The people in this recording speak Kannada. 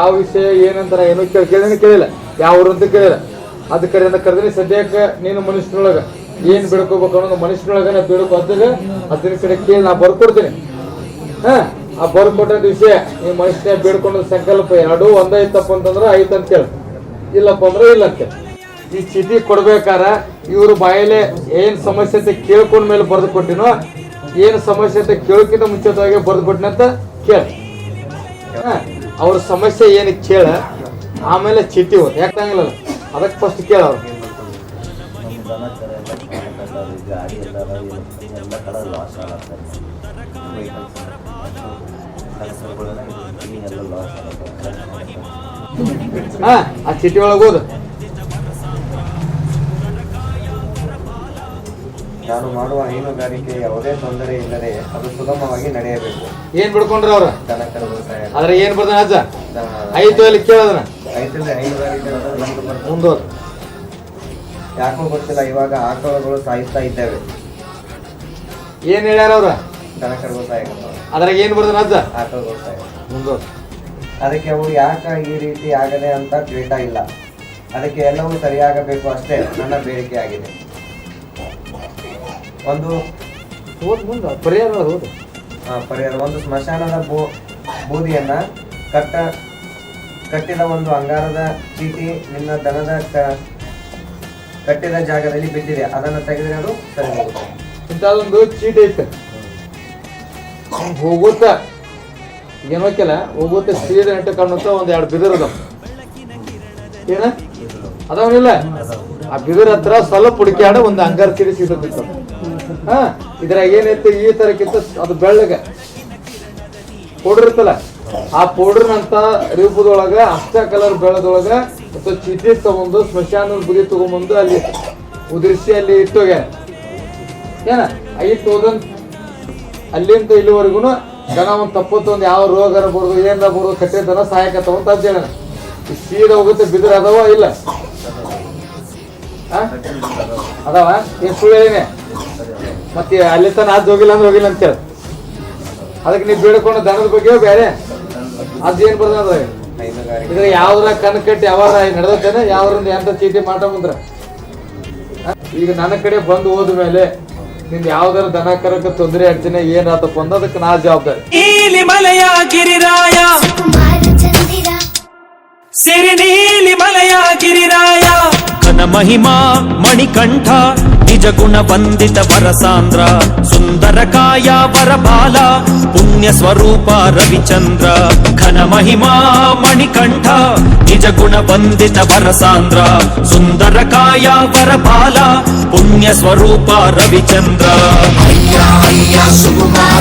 ಯಾವ ವಿಷಯ ಏನಂತಾರೆ ಏನು ಕೇಳಿ ಕೇಳಿನ ಕೇಳಿಲ್ಲ. ಯಾವ ಊರು ಅಂತ ಕೇಳಿಲ್ಲ. ಅದ ಕರೆಯಿಂದ ಕರೆದ್ರೆ ಸದ್ಯಕ್ಕೆ ನೀನು ಮನುಷ್ಯನೊಳಗ. ಏನ್ ಬಿಡ್ಕೋಬೇಕು ಅನ್ನೋದು ಮನುಷ್ಯನೊಳಗ ನಾ ಬಿಡ್ಕೊ ಅದಾಗ ಅದನ್ನ ಕಡೆ ಕೇಳಿ ನಾ ಬರ್ಕೊಡ್ತೀನಿ. ಹಾ, ಆ ಬರ್ಕೊಟ್ಟ ವಿಷಯ ನೀವು ಮನುಷ್ಯನೇ ಬೇಡ್ಕೊಂಡ ಸಂಕಲ್ಪ ಎರಡು ಒಂದೈತಪ್ಪ ಅಂತಂದ್ರೆ ಐತ ಅಂತ ಕೇಳ ಇಲ್ಲಪ್ಪ ಅಂದ್ರೆ ಇಲ್ಲ ಅಂತ ಹೇಳಿ. ಈ ಚೀಟಿ ಕೊಡ್ಬೇಕಾರ ಇವ್ರ ಬಾಯಲ್ಲೇ ಏನ್ ಸಮಸ್ಯೆ ಅಂತ ಕೇಳ್ಕೊಂಡ ಮೇಲೆ ಬರೆದು ಕೊಟ್ಟಿನೋ ಏನ್ ಸಮಸ್ಯೆ ಅಂತ ಕೇಳೋಕ್ಕಿಂತ ಮುಂಚಿತವಾಗಿ ಬರೆದು ಕೊಟ್ಟಿನ ಅಂತ ಕೇಳ. ಅವ್ರ ಸಮಸ್ಯೆ ಏನಕ್ಕೆ ಕೇಳ ಆಮೇಲೆ ಚೀಟಿ ಓದ್ ಯಾಕಂಗಿಲ್ಲ ಅದಕ್ಕೆ ಫಸ್ಟ್ ಕೇಳ ಅವ್ರು. ಹಾ ಆ ಚೀಟಿ ಒಳಗೆ ಹೋದ. ನಾನು ಮಾಡುವ ಹೈನುಗಾರಿಕೆ ಯಾವುದೇ ತೊಂದರೆ ಇಲ್ಲದೆ ಅದು ಸುಗಮವಾಗಿ ನಡೆಯಬೇಕು. ಏನ್ ಬಿಡ್ಕೊಂಡ್ರ ಅವ್ರ? ದನ ಕರುಗಳು ಅದ್ರ ಏನ್ ಬರ್ದಾನ ಅಜ್ಜ? ಐದು ಅಲ್ಲಿ ಬರ್ತದೆ. ಮುಂದೋದ್ ಯಾಕೋ ಗೊತ್ತಿಲ್ಲ ಇವಾಗ ಆಕಳುಗಳು ಸಾಯಿಸ್ತಾ ಇದ್ದಾವೆ. ಏನ್ ಹೇಳ್ಯಾರ ಅವ್ರ? ದನ ಕರ್ಗೋ ಅದ್ರಾಗ ಏನ್ ಬರ್ದಾನ ಅಜ್ಜ? ಆಕಳುಗಳು ಸಾಯ ಮುಂದೋದ್ ಅದಕ್ಕೆ ಅವು ಯಾಕೆ ಈ ರೀತಿ ಆಗದೆ ಅಂತ ತಿಳಿತಾ ಇಲ್ಲ. ಅದಕ್ಕೆ ಎಲ್ಲವೂ ಸರಿಯಾಗಬೇಕು ಅಷ್ಟೇ ನನ್ನ ಬೇಡಿಕೆ ಆಗಿದೆ. ಒಂದು ಮುಂದೆ ಪರಿಹಾರ ಪರಿಹಾರ. ಒಂದು ಸ್ಮಶಾನದ ಬೂ ಬೂದಿಯನ್ನ ಕಟ್ಟ, ಕಟ್ಟಿದ ಒಂದು ಅಂಗಾರದ ಚೀಟಿ ನಿನ್ನ ದನದ ಕಟ್ಟಿದ ಜಾಗದಲ್ಲಿ ಬಿದ್ದಿದೆ. ಅದನ್ನು ತೆಗೆದರೆ ಅದು ಸರಿ ಇಂಥದೊಂದು ಚೀಟಿ ಇತ್ತು ಹೋಗುತ್ತ? ಏನೋಕಿಲ್ಲ ಹೋಗುತ್ತೆ? ಸೀದಾ ನೆಟ್ಟು ಕಾಣುತ್ತ ಒಂದ್ ಎರಡು ಬಿದಿರು ಅದಾವ. ಏನ? ಅದಾವನಿಲ್ಲ? ಆ ಬಿದಿರ ಹತ್ರ ಸ್ವಲ್ಪ ಹುಡುಕ್ಯಾಡ ಒಂದು ಅಂಗಾರ ಚೀಟಿ ಸಿಗುತ್ತಿತ್ತು ಹಾ, ಇದ್ರಾಗ ಏನೈತಿ ಈ ತರಕ್ಕಿಂತ ಅದು ಬೆಳ್ಳಗೆ. ಪೌಡರ್ ಇರ್ತಲ್ಲ, ಆ ಪೌಡರ್ನಂತ ರೂಪದೊಳಗ ಅಷ್ಟ ಕಲರ್ ಬೆಳೆದೊಳಗ ಮತ್ತು ಚೀಟಿ ತಗೊಂಡು ಸ್ಮಶಾನದ ಗುರಿ ತಗೊಂಡ್ಬಂದು ಅಲ್ಲಿ ಉದುರಿಸಿ ಅಲ್ಲಿ ಇಟ್ಟೋಗ್ಯಾರ ಏನ? ಐದು ತೌಸಂಡ್ ಅಲ್ಲಿಂದ ಇಲ್ಲಿವರೆಗೂ ಜನ ಒಂದು ತಪ್ಪತ್ತು ಒಂದು ಯಾವ ರೋಗ ಬರ್ಬೋದು ಏನಾರ ಬರ್ಬೋದು ಕಟ್ಟೆ ದನ ಸಹಾಯಕತ್ತವ ಅಂತ ಈ ಸೀದಾ ಹೋಗುತ್ತೆ, ಬಿದ್ರ ಅದಾವ ಇಲ್ಲ? ಅದಾವ? ಏನ್ ಸುಳ್ಳು ಹೇಳಿನಿ? ಮತ್ತೆ ಅಲ್ಲಿ ತನ ಅದ್ ಹೋಗಿಲ್ಲ ಅಂದ್ರೆ ಹೋಗಿಲ್ಲ ಅಂತೇಳಿ ಅದಕ್ಕೆ ನೀವು ಬೇಡ್ಕೊಂಡು ದನದ ಬಗ್ಗೆ ಬೇರೆ. ಅದೇನ್ ಅದ್ರಾಗ ಇದ್ರ ಯಾವ್ದ್ರ ಕನ್ ಕಟ್ಟಿ ಯಾವಾಗ ನಡೆದತ್ತೇನೆ ಯಾವ್ದ್ರಿಂದ ಎಂತ ಚೀಟಿ ಮಾಡ ಮುಂದ್ರ. ಈಗ ನನ್ನ ಕಡೆ ಬಂದು ಹೋದ ಮೇಲೆ ನಿಮ್ ಯಾವ್ದಾರ ದನ ಕರಕ ತೊಂದರೆ ಅಡ್ಚಣೆ ಏನಾದಪ್ಪ ಅಂದ ಅದಕ್ಕೆ ನಾ ಜವಾಬ್ದಾರಿ. ಗಿರಿರಾಯ. ಸಿರಿ ನೀಲಿ ಮಲಯ ಗಿರಿರಾಯ. మహిమా మణికంఠ నిజ గుణ వందిత వరసాంధ్ర సుందరకాయ వరబాల పుణ్యస్వరూప రవిచంద్ర. ఘన మహిమా మణికంఠ నిజ వందిత వరసాంధ్ర సుందరకాయ వరబాల పుణ్యస్వరూప రవిచంద్ర. అయ్యా అయ్యా సుకుమార్.